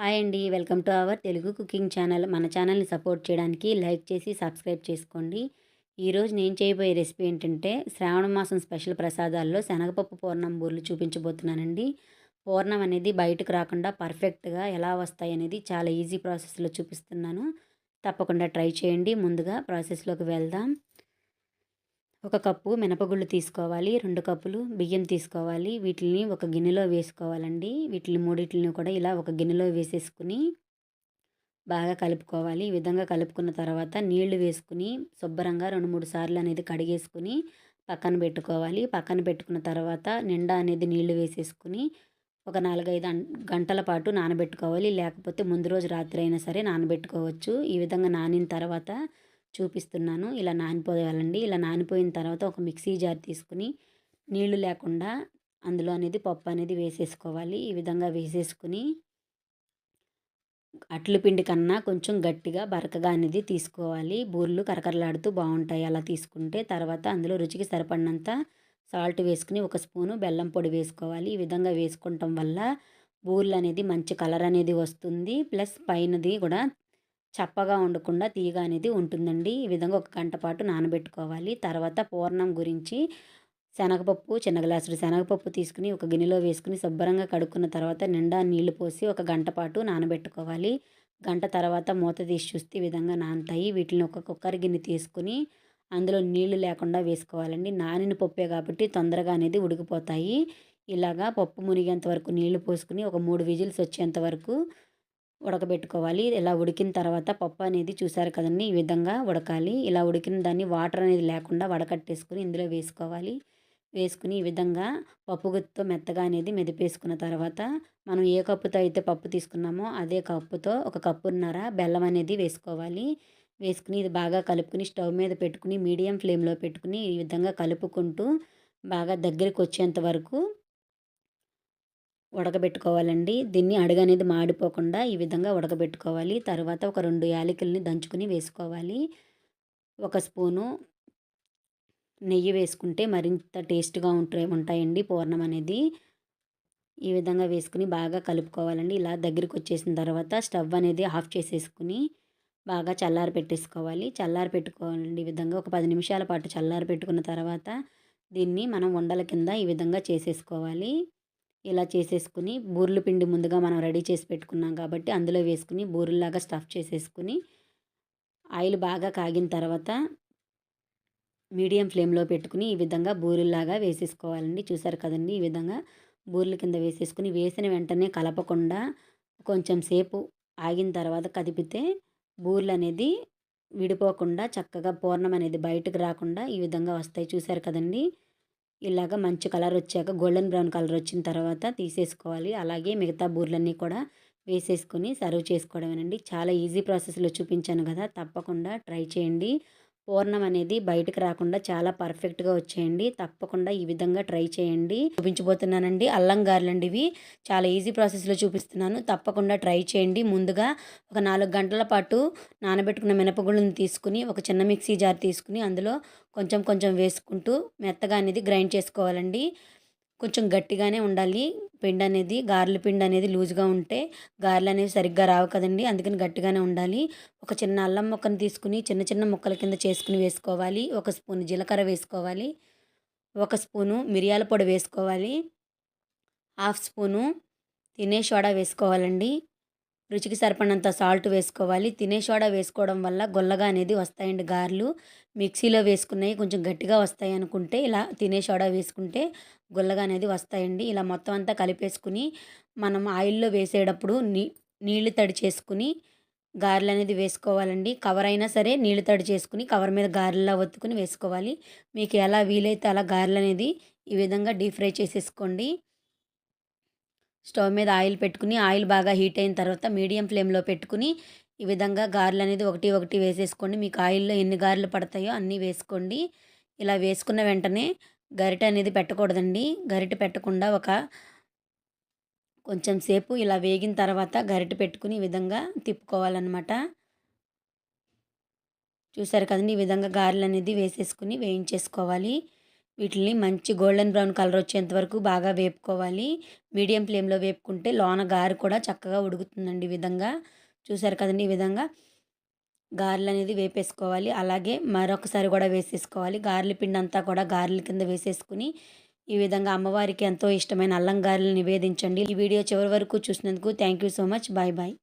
Hi అండి. Welcome to our Telugu cooking channel. మన ఛానల్ని సపోర్ట్ చేయడానికి లైక్ చేసి సబ్స్క్రైబ్ చేసుకోండి. ఈరోజు నేను చేయబోయే రెసిపీ ఏంటంటే శ్రావణ మాసం స్పెషల్ ప్రసాదాల్లో శనగపప్పు పూర్ణం బూర్లు చూపించబోతున్నానండి. పూర్ణం అనేది బయటకు రాకుండా పర్ఫెక్ట్గా ఎలా వస్తాయి అనేది చాలా ఈజీ ప్రాసెస్లో చూపిస్తున్నాను. తప్పకుండా ట్రై చేయండి. ముందుగా ప్రాసెస్లోకి వెళ్దాం. ఒక కప్పు మినపగుళ్ళు తీసుకోవాలి రెండు కప్పులు బియ్యం తీసుకోవాలి. వీటిని ఒక గిన్నెలో వేసుకోవాలండి. వీటిని మూడిటిని కూడా ఇలా ఒక గిన్నెలో వేసేసుకుని బాగా కలుపుకోవాలి. ఈ విధంగా కలుపుకున్న తర్వాత నీళ్ళు వేసుకుని శుభ్రంగా రెండు మూడు సార్లు అనేది కడిగేసుకుని పక్కన పెట్టుకోవాలి. పక్కన పెట్టుకున్న తర్వాత నిండా అనేది నీళ్ళు వేసేసుకుని ఒక నాలుగైదు గంటల పాటు నానబెట్టుకోవాలి. లేకపోతే ముందు రోజు రాత్రి అయినా సరే నానబెట్టుకోవచ్చు. ఈ విధంగా నానిన తర్వాత చూపిస్తున్నాను. ఇలా నానిపోవాలండి ఇలా నానిపోయిన తర్వాత ఒక మిక్సీ జార్ తీసుకుని నీళ్ళు లేకుండా అందులో అనేది పప్పు అనేది వేసేసుకోవాలి. ఈ విధంగా వేసేసుకుని అట్లు పిండి కన్నా కొంచెం గట్టిగా బరకగా అనేది తీసుకోవాలి. బూర్లు కరకరలాడుతూ బాగుంటాయి అలా తీసుకుంటే. తర్వాత అందులో రుచికి సరిపడినంత సాల్ట్ వేసుకుని ఒక స్పూను బెల్లం పొడి వేసుకోవాలి. ఈ విధంగా వేసుకోవటం వల్ల బూర్లు అనేది మంచి కలర్ అనేది వస్తుంది. ప్లస్ పైనది కూడా చప్పగా ఉండకుండా తీగ అనేది ఉంటుందండి. ఈ విధంగా ఒక గంట పాటు నానబెట్టుకోవాలి. తర్వాత పూర్ణం గురించి శనగపప్పు చిన్న గ్లాసుడు శనగపప్పు తీసుకుని ఒక గిన్నెలో వేసుకుని శుభ్రంగా కడుక్కున్న తర్వాత నిండా నీళ్ళు పోసి ఒక గంట పాటు నానబెట్టుకోవాలి. గంట తర్వాత మూత తీసి చూస్తే విధంగా నానతాయి. వీటిని ఒక కుక్కర్ గిన్నె తీసుకుని అందులో నీళ్ళు లేకుండా వేసుకోవాలండి. నానిన పప్పే కాబట్టి తొందరగా అనేది ఉడికిపోతాయి. ఇలాగా పప్పు మునిగేంత వరకు నీళ్ళు పోసుకుని ఒక మూడు విజిల్స్ వచ్చేంత వరకు ఉడకబెట్టుకోవాలి. ఇలా ఉడికిన తర్వాత పప్పు అనేది చూసారు కదండి ఈ విధంగా ఉడకాలి. ఇలా ఉడికిన దాన్ని వాటర్ అనేది లేకుండా వడకట్టేసుకుని ఇందులో వేసుకోవాలి. వేసుకుని ఈ విధంగా పప్పు గుత్తితో మెత్తగా అనేది మెదిపేసుకున్న తర్వాత మనం ఏ కప్పుతో అయితే పప్పు తీసుకున్నామో అదే కప్పుతో ఒక కప్పున్నర బెల్లం అనేది వేసుకోవాలి. వేసుకుని ఇది బాగా కలుపుకుని స్టవ్ మీద పెట్టుకుని మీడియం ఫ్లేమ్లో పెట్టుకుని ఈ విధంగా కలుపుకుంటూ బాగా దగ్గరికి వచ్చేంత వరకు ఉడకబెట్టుకోవాలండి. దీన్ని అడుగు అనేది మాడిపోకుండా ఈ విధంగా ఉడకబెట్టుకోవాలి. తర్వాత ఒక రెండు యాలకుల్ని దంచుకుని వేసుకోవాలి. ఒక స్పూను నెయ్యి వేసుకుంటే మరింత టేస్ట్గా ఉంటాయి ఉంటాయండి పూర్ణం అనేది. ఈ విధంగా వేసుకుని బాగా కలుపుకోవాలండి. ఇలా దగ్గరికి వచ్చేసిన తర్వాత స్టవ్ అనేది ఆఫ్ చేసేసుకుని బాగా చల్లారి పెట్టేసుకోవాలి. చల్లారి పెట్టుకోవాలండి ఈ విధంగా. ఒక పది నిమిషాల పాటు చల్లారి పెట్టుకున్న తర్వాత దీన్ని మనం ఉండల కింద ఈ విధంగా చేసేసుకోవాలి. ఇలా చేసేసుకుని బూరెల పిండి ముందుగా మనం రెడీ చేసి పెట్టుకున్నాం కాబట్టి అందులో వేసుకుని బూరెల్లాగా స్టఫ్ చేసేసుకుని ఆయిల్ బాగా కాగిన తర్వాత మీడియం ఫ్లేమ్లో పెట్టుకుని ఈ విధంగా బూరెల్లాగా వేసేసుకోవాలండి. చూసారు కదండి ఈ విధంగా బూరెల కింద వేసేసుకుని వేసిన వెంటనే కలపకుండా కొంచెం సేపు ఆగిన తర్వాత కదిపితే బూరెలు అనేది విడిపోకుండా చక్కగా పూర్ణం అనేది బయటకు రాకుండా ఈ విధంగా వస్తాయి. చూసారు కదండి ఇలాగ మంచి కలర్ వచ్చాక గోల్డెన్ బ్రౌన్ కలర్ వచ్చిన తర్వాత తీసేసుకోవాలి. అలాగే మిగతా బూర్లన్నీ కూడా వేసేసుకొని సర్వ్ చేసుకోవడమేనండి. చాలా ఈజీ ప్రాసెస్లో చూపించాను కదా తప్పకుండా ట్రై చేయండి. పూర్ణం అనేది బయటకు రాకుండా చాలా పర్ఫెక్ట్గా వచ్చేయండి. తప్పకుండా ఈ విధంగా ట్రై చేయండి. చూపించబోతున్నానండి. అల్లం గారెలండి ఇవి చాలా ఈజీ ప్రాసెస్లో చూపిస్తున్నాను. తప్పకుండా ట్రై చేయండి. ముందుగా ఒక నాలుగు గంటల పాటు నానబెట్టుకున్న మినపగుళ్ళను తీసుకుని ఒక చిన్న మిక్సీ జార్ తీసుకుని అందులో కొంచెం కొంచెం వేసుకుంటూ మెత్తగా అనేది గ్రైండ్ చేసుకోవాలండి. కొంచెం గట్టిగానే ఉండాలి. పిండి అనేది గారెల పిండి అనేది లూజ్గా ఉంటే గారెలు అనేవి సరిగ్గా రావు కదండి. అందుకని గట్టిగానే ఉండాలి. ఒక చిన్న అల్లం ముక్కను తీసుకుని చిన్న చిన్న ముక్కల కింద చేసుకుని వేసుకోవాలి. ఒక స్పూన్ జీలకర్ర వేసుకోవాలి. ఒక స్పూను మిరియాల పొడి వేసుకోవాలి. హాఫ్ స్పూను తినే సోడా వేసుకోవాలండి. రుచికి సరిపడినంత సాల్ట్ వేసుకోవాలి. తినే సోడా వేసుకోవడం వల్ల గొల్లగా అనేది వస్తాయండి గారెలు. మిక్సీలో వేసుకున్నవి కొంచెం గట్టిగా వస్తాయి అనుకుంటే ఇలా తినే సోడా వేసుకుంటే గుల్లగా అనేది వస్తాయండి. ఇలా మొత్తం అంతా కలిపేసుకుని మనం ఆయిల్లో వేసేటప్పుడు నీ నీళ్ళు తడి చేసుకుని గారెలు అనేది వేసుకోవాలండి. కవర్ అయినా సరే నీళ్ళు తడి చేసుకుని కవర్ మీద గారెలా ఒత్తుకుని వేసుకోవాలి. మీకు ఎలా వీలైతే అలా గారెలు అనేది ఈ విధంగా డీప్ ఫ్రై చేసేసుకోండి. స్టవ్ మీద ఆయిల్ పెట్టుకుని ఆయిల్ బాగా హీట్ అయిన తర్వాత మీడియం ఫ్లేమ్లో పెట్టుకుని ఈ విధంగా గారెలు అనేది ఒకటి ఒకటి వేసేసుకోండి. మీకు ఆయిల్లో ఎన్ని గారెలు పడతాయో అన్నీ వేసుకోండి. ఇలా వేసుకున్న వెంటనే గరిట అనేది పెట్టకూడదండి. గరిట పెట్టకుండా ఒక కొంచెం సేపు ఇలా వేగిన తర్వాత గరిట పెట్టుకుని ఈ విధంగా తిప్పుకోవాలన్నమాట. చూసారు కదండి ఈ విధంగా గారెలు అనేది వేసేసుకుని వేయించేసుకోవాలి. వీటిని మంచి గోల్డెన్ బ్రౌన్ కలర్ వచ్చేంత వరకు బాగా వేపుకోవాలి. మీడియం ఫ్లేమ్లో వేపుకుంటే లోన గారె కూడా చక్కగా ఉడుకుతుందండి ఈ విధంగా. చూసారు కదండి ఈ విధంగా? గారెలు అనేది వేపేసుకోవాలి. అలాగే మరొకసారి కూడా వేసేసుకోవాలి. గారెల పిండి అంతా కూడా గారెల కింద వేసేసుకుని ఈ విధంగా అమ్మవారికి ఎంతో ఇష్టమైన అల్లం గారెలు నివేదించండి. ఈ వీడియో చివరి వరకు చూసినందుకు thank you so much. Bye bye.